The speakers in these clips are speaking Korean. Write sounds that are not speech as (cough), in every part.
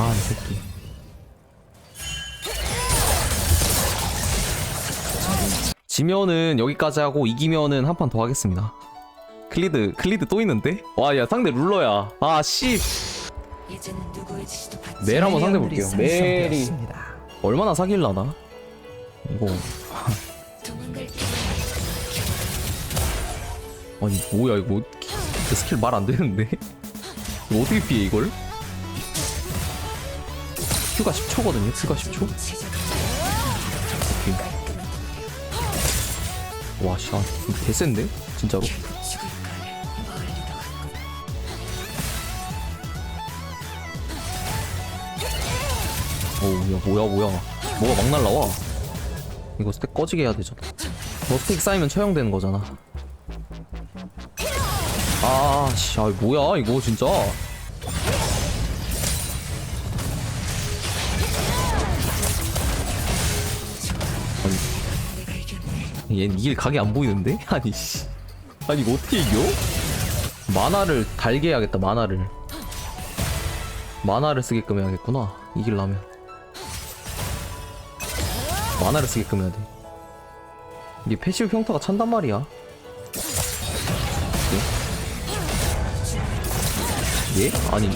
아, 이 새끼. 지면은 여기까지 하고 이기면은 한 판 더 하겠습니다. 클리드, 클리드 또 있는데? 와, 야, 상대 룰러야. 아, 씨. 멜 한번 상대 볼게요. 멜이. 얼마나 사귈라나? 이거. 아니, 뭐야, 이거. 그 스킬 말 안 되는데? 어떻게 피해, 이걸? Q가 10초거든요, Q가 10초? 오케이. 와, 씨, 아, 개센데? 진짜로? 죽을 거를 멀리도 갔고 어우 야 뭐야 뭐야 뭐가 막 날라와 이거 스택 꺼지게 해야 되잖아 너 스택 쌓이면 처형되는 거잖아 아씨 아 뭐야 이거 진짜 이겼네 얘는 이길 각이 안 보이는데? (laughs) 아니 씨 아니 이거 어떻게 이겨? 만화를 달게 해야겠다 만화를 만화를 쓰게끔 해야겠구나 이길라면 만화를 쓰게끔 해야 돼 이게 패시브 평타가 찬단 말이야 예? 예? 아니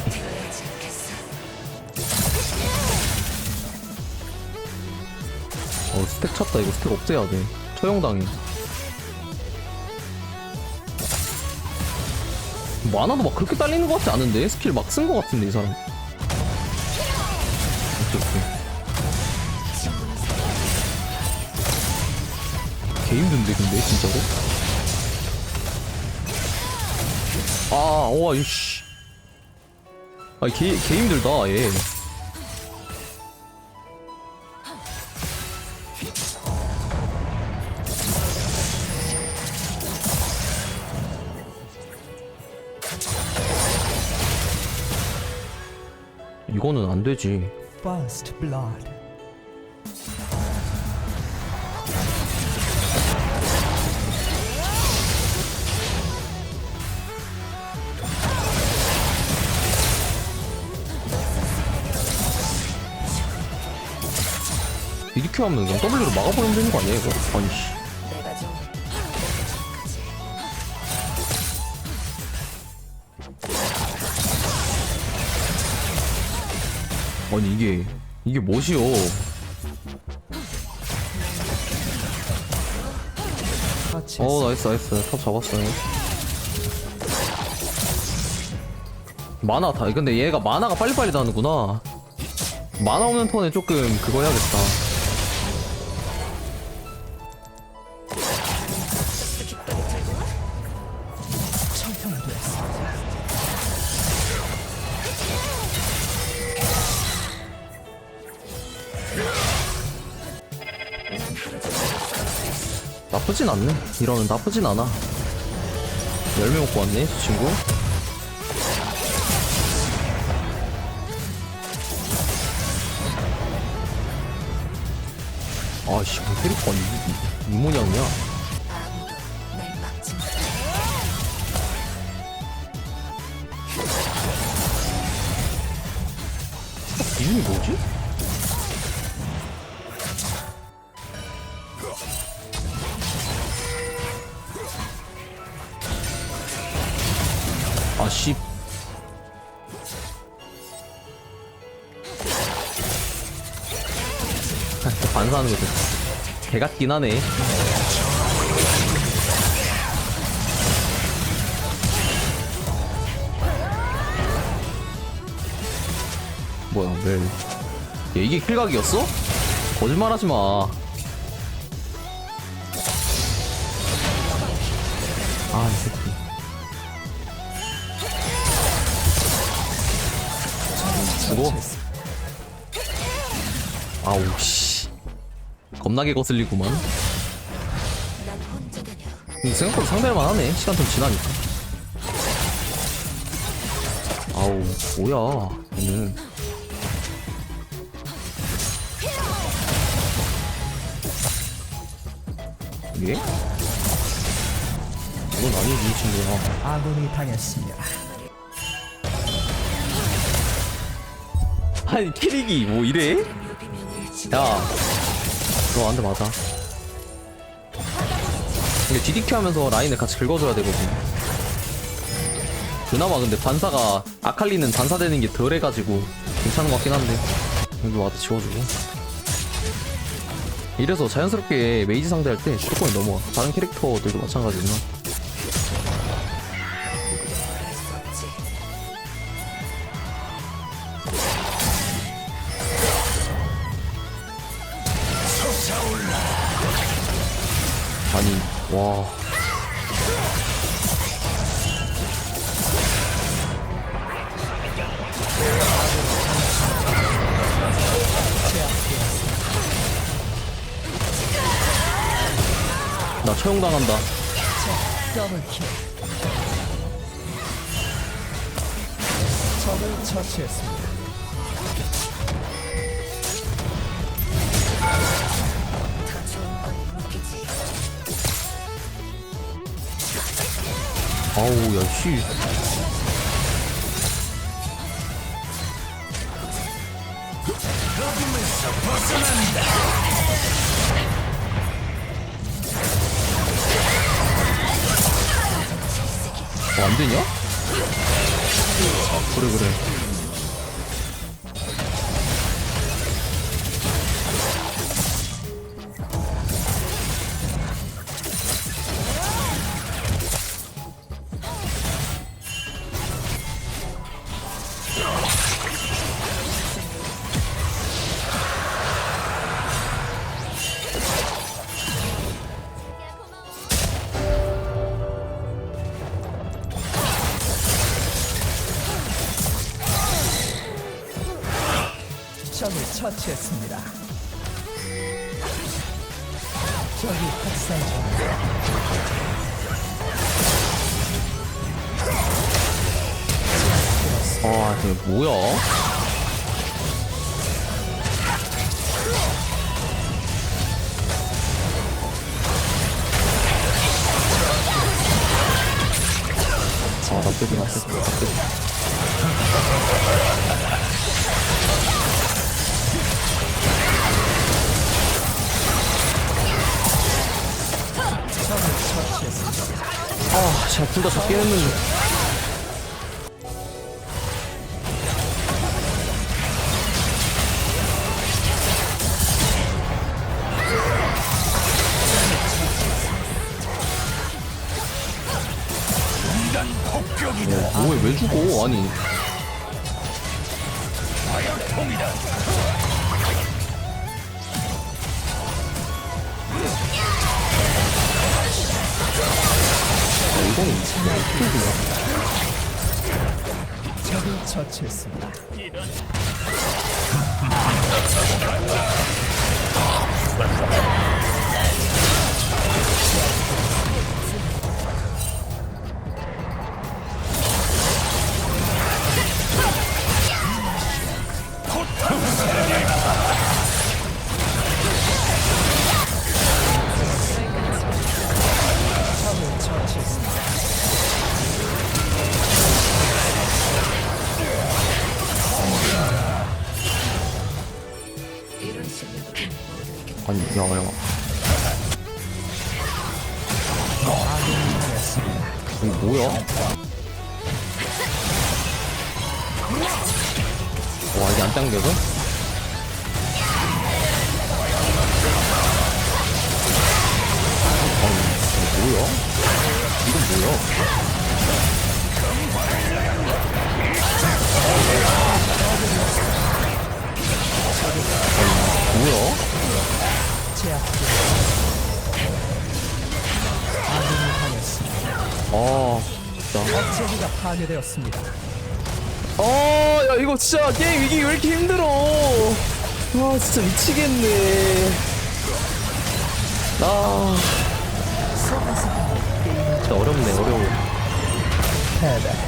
어 스택 찼다. 이거 스택 없애야 돼. 처형당해. 만화도 막 그렇게 딸리는 것 같지 않은데? 스킬 막 쓴 것 같은데 이 사람. 개 힘든데 근데 진짜로? 아 우와 이씨. 아니 개, 개 힘들다 얘 이거는 안 되지 First blood. 이렇게 하면 그냥 W로 막아버리면 되는 거 아니야 이거? 아니 씨 아니 이게 이게 터치. 어 나이스 나이스 탑 잡았어요 만화 다 근데 얘가 만화가 빨리빨리 다는구나 만화 없는 턴에 조금 그거 해야겠다. 나쁘진 않네. 이러면 나쁘진 않아. 열매 먹고 왔네 저 친구. 아씨 뭐 캐릭터 이, 이, 이 모양이야? 이름이 뭐지? 아씨 (laughs) 반사하는 거 됐어 개 같긴 하네 뭐야 왜 야, 이게 킬각이었어? 거짓말하지 마. 아, 이 새끼. 죽어. 아우 씨. 겁나게 거슬리구만. 생각보다 상대할만 하네. 시간 좀 지나니까. 아우, 뭐야. 얘는. 이게? 이건 아니지, 이 친구야. 아군이 당했습니다. 아니 캐릭이 뭐 이래? 야. 그거 안돼 맞아. 근데 DDQ 하면서 라인을 같이 긁어줘야 되거든. 그나마 근데 반사가 아칼리는 반사되는 게 덜해가지고 괜찮은 것 같긴 한데. 여기 와드 지워주고. 이래서 자연스럽게 메이지 상대할 때 조건이 넘어와. 다른 캐릭터들도 마찬가지지만 아니 와 나 처형당한다. 적을 처치했습니다. 아우 야씨 어, 안 되냐? 그래 그래 적을 처치했습니다. 적이 학살 중입니다. 아 뭐야 아, 제가 둘다 잡긴 했는데. 어, 뭐해, 왜 죽어? 아니. 아, 이 건 어떻게 그냥. 적을 처치했습니다. 아니, 야, 야. 아군이 당했습니다. 이거 뭐야? 와, 이게 안 당겨져? 아니, 뭐야? 이건 뭐야? 아니, 뭐야? 아, 진짜. 파괴되었습니다. 아, 야, 이거 진짜 게임 이기기 왜 이렇게 힘들어? 와, 진짜 미치겠네. 아, 진짜 어렵네, 어려워. 패배.